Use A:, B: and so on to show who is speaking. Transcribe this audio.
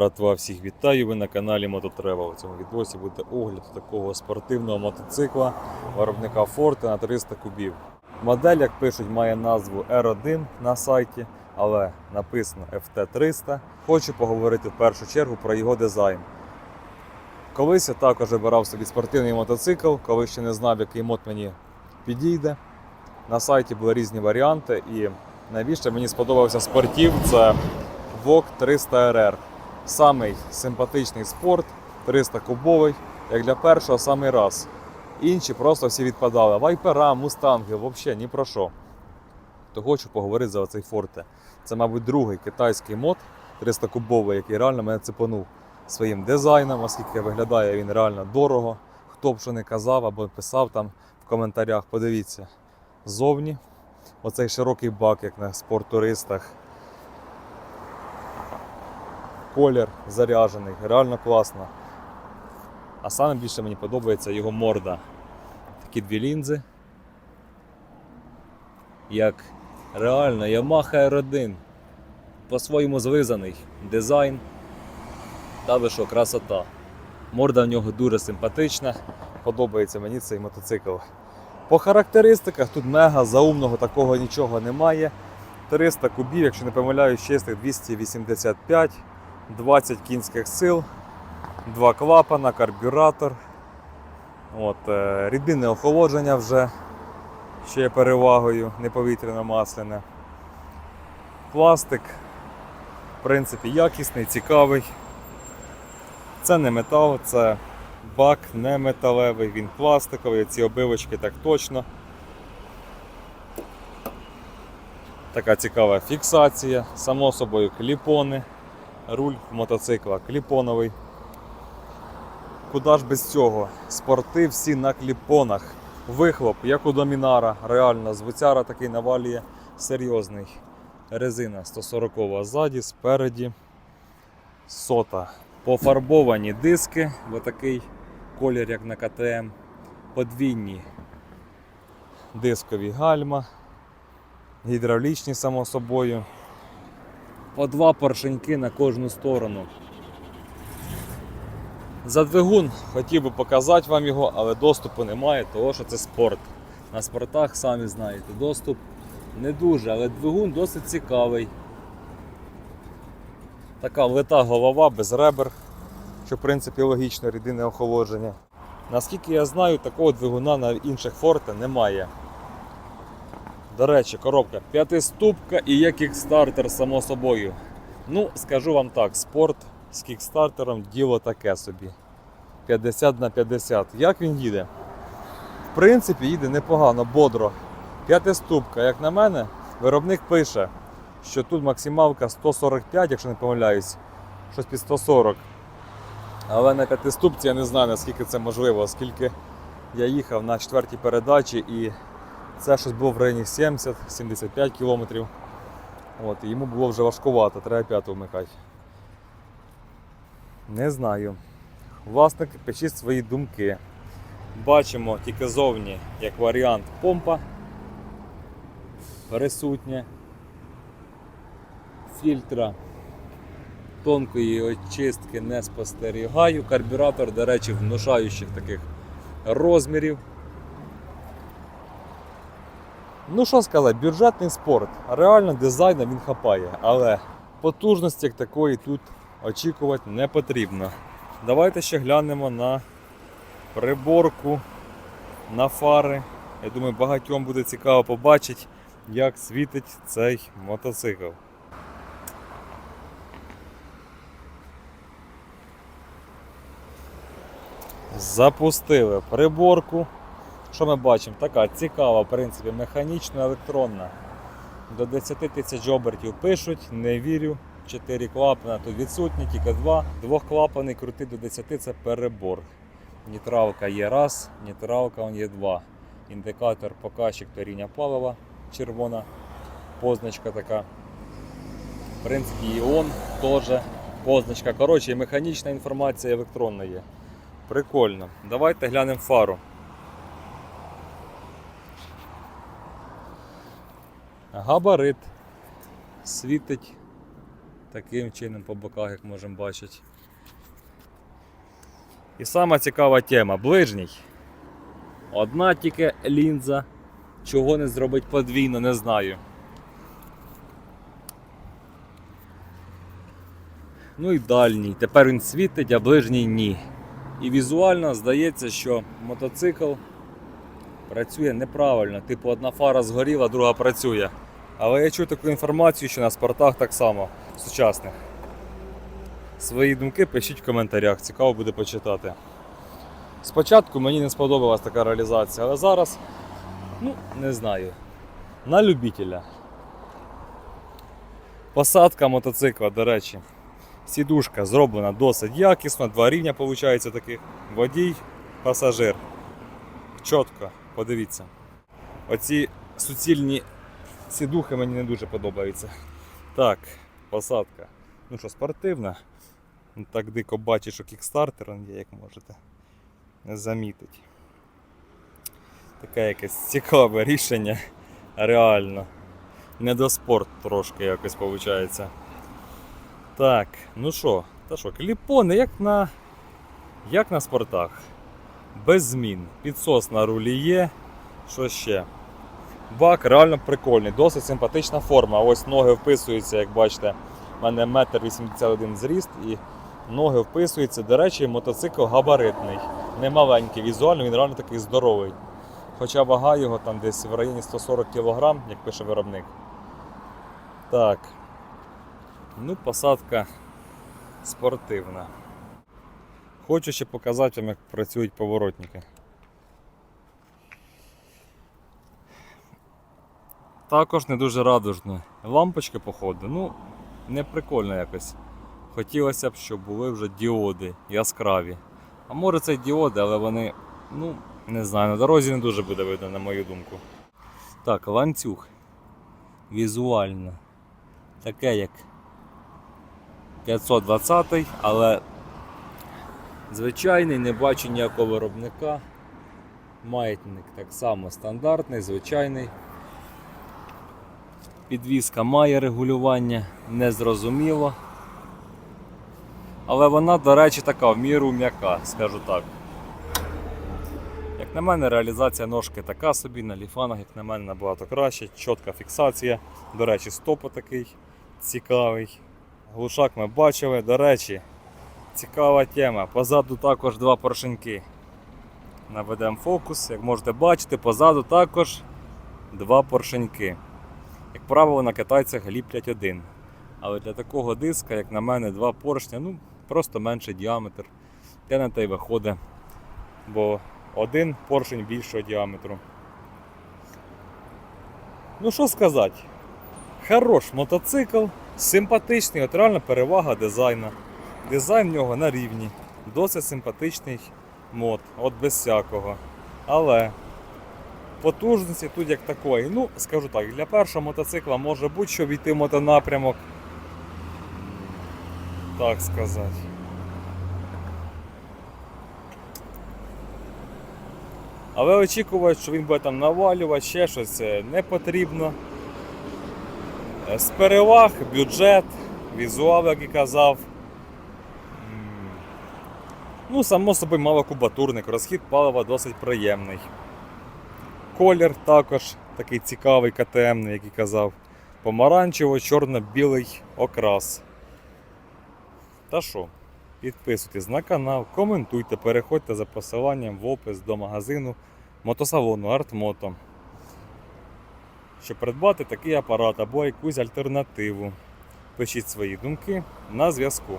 A: братва, всіх вітаю! Ви на каналі Мототревел. У цьому відосі буде огляд такого спортивного мотоцикла виробника Forte на 300 кубів. Модель, як пишуть, має назву R1 на сайті, але написано FT300. Хочу поговорити в першу чергу про його дизайн. Колись я також вибирав собі спортивний мотоцикл, коли ще не знав, який мод мені підійде. На сайті були різні варіанти, і найбільше мені сподобався спортів це VOG 300 RR. Самий симпатичний спорт, 300 кубовий, як для першого самий раз. Інші просто всі відпадали. Вайпера, мустанги, взагалі ні про що. То хочу поговорити за цей форте. Це, мабуть, другий китайський мод 300 кубовий, який реально мене цепанув своїм дизайном, оскільки виглядає він реально дорого. Хто б що не казав або писав там в коментарях, подивіться. Зовні оцей широкий бак, як на спорттуристах. Колір заряджений, реально класно. А саме більше мені подобається його морда. Такі дві лінзи. Як реально Yamaha R1. По-своєму злизаний дизайн. Та що, красота. Морда в нього дуже симпатична. Подобається мені цей мотоцикл. По характеристиках тут мега заумного такого нічого немає. 300 кубів, якщо не помиляюсь, чистих 285, 20 кінських сил, два клапана, карбюратор. От, е, рідинне охолодження вже ще є перевагою, не повітряно-масляне. Пластик, в принципі, якісний, цікавий. Це не метал, це бак не металевий, він пластиковий, ці обивочки так точно. Така цікава фіксація, само собою кліпони, руль мотоцикла кліпоновий. Куди ж без цього? Спорти всі на кліпонах. Вихлоп, як у домінара, реально, звуцяра такий навалює серйозний. Резина 140 ззаді, спереді сота. Пофарбовані диски, в такий колір, як на КТМ, подвійні дискові гальма, гідравлічні, само собою. По два поршеньки на кожну сторону. За двигун хотів би показати вам його, але доступу немає, тому що це спорт. На спортах, самі знаєте, доступ не дуже, але двигун досить цікавий. Така влита голова без ребер, що в принципі логічно рідинне охолодження. Наскільки я знаю, такого двигуна на інших форте немає. До речі, коробка п'ятиступка і є кікстартер, само собою. Ну, скажу вам так, спорт з кікстартером діло таке собі. 50 на 50. Як він їде? В принципі, їде непогано, бодро. П'ятиступка, як на мене, виробник пише, що тут максималка 145, якщо не помиляюсь, щось під 140. Але на п'ятиступці я не знаю, наскільки це можливо, оскільки я їхав на четвертій передачі і це щось було в районі 70-75 кілометрів. От, і йому було вже важкувато, треба п'яту вмикати. Не знаю. Власник пишіть свої думки. Бачимо тільки зовні як варіант помпа присутня. Фільтра тонкої очистки не спостерігаю. Карбюратор, до речі, внушаючих таких розмірів. Ну що сказати, бюджетний спорт. Реально дизайном він хапає, але потужності як такої тут очікувати не потрібно. Давайте ще глянемо на приборку, на фари. Я думаю, багатьом буде цікаво побачити, як світить цей мотоцикл. Запустили приборку. Що ми бачимо? Така цікава, в принципі, механічна, електронна. До 10 тисяч обертів пишуть, не вірю. 4 клапана тут відсутні, тільки два. Двохклапаний крути до 10 це перебор. Нейтралка є раз, нейтралка он є два. Індикатор, показчик торіння палива, червона позначка така. В принципі, іон теж позначка. Коротше, механічна інформація електронна є. Прикольно. Давайте глянемо фару. Габарит світить Таким чином по боках, як можемо бачити. І сама цікава тема ближній. Одна тільки лінза. Чого не зробить подвійно, не знаю. Ну і дальній. Тепер він світить, а ближній ні. І візуально здається, що мотоцикл працює неправильно. Типу одна фара згоріла, друга працює. Але я чув таку інформацію, що на спортах так само сучасних. Свої думки пишіть в коментарях, цікаво буде почитати. Спочатку мені не сподобалась така реалізація, але зараз, ну, не знаю. На любителя. Посадка мотоцикла, до речі. Сідушка зроблена досить якісно, два рівня виходить таких. Водій, пасажир. Чітко, подивіться. Оці суцільні сідухи мені не дуже подобаються. Так, посадка. Ну що, спортивна. Ну, Так дико бачиш, що кікстартер є, як можете замітити. Таке якесь цікаве рішення. Реально. Не до спорт трошки якось виходить. Так, ну що, та що, кліпони, як на, як на спортах. Без змін. Підсос на рулі є. Що ще? Бак реально прикольний, досить симпатична форма. Ось ноги вписуються, як бачите. У мене 1,81 м зріст і ноги вписуються. До речі, мотоцикл габаритний, не маленький. Візуально він реально такий здоровий. Хоча вага його там десь в районі 140 кг, як пише виробник. Так. Ну, посадка спортивна. Хочу ще показати вам, як працюють поворотники. Також не дуже радужно. Лампочки, походу, ну, не прикольно якось. Хотілося б, щоб були вже діоди яскраві. А може це діоди, але вони, ну, не знаю, на дорозі не дуже буде видно, на мою думку. Так, ланцюг. Візуально. Таке як 520, але звичайний, не бачу ніякого виробника. Маятник так само стандартний, звичайний. Підвізка має регулювання, незрозуміло. Але вона, до речі, така в міру м'яка, скажу так. Як на мене, реалізація ножки така собі, на ліфанах, як на мене, набагато краще, чітка фіксація. До речі, стоп такий цікавий. Глушак ми бачили. До речі, цікава тема. Позаду також два поршеньки. Наведемо фокус. Як можете бачити, позаду також два поршеньки. Як правило, на китайцях ліплять один. Але для такого диска, як на мене, два поршня, ну просто менший діаметр. Те на те й виходить. Бо один поршень більшого діаметру. Ну що сказати? Хорош мотоцикл, симпатичний, от реально перевага дизайна. Дизайн в нього на рівні. Досить симпатичний мод, от без всякого. Але потужності тут як такої. Ну, скажу так, для першого мотоцикла може будь-що війти в мотонапрямок. Так сказати. Але очікувати, що він буде там навалювати, ще щось не потрібно. Е, З переваг, бюджет, візуал, як і казав. Ну, само собою малокубатурник, розхід палива досить приємний. Колір також такий цікавий КТМ, як і казав. Помаранчево-чорно-білий окрас. Та що, підписуйтесь на канал, коментуйте, переходьте за посиланням в опис до магазину мотосалону Артмото. Щоб придбати такий апарат або якусь альтернативу. Пишіть свої думки на зв'язку.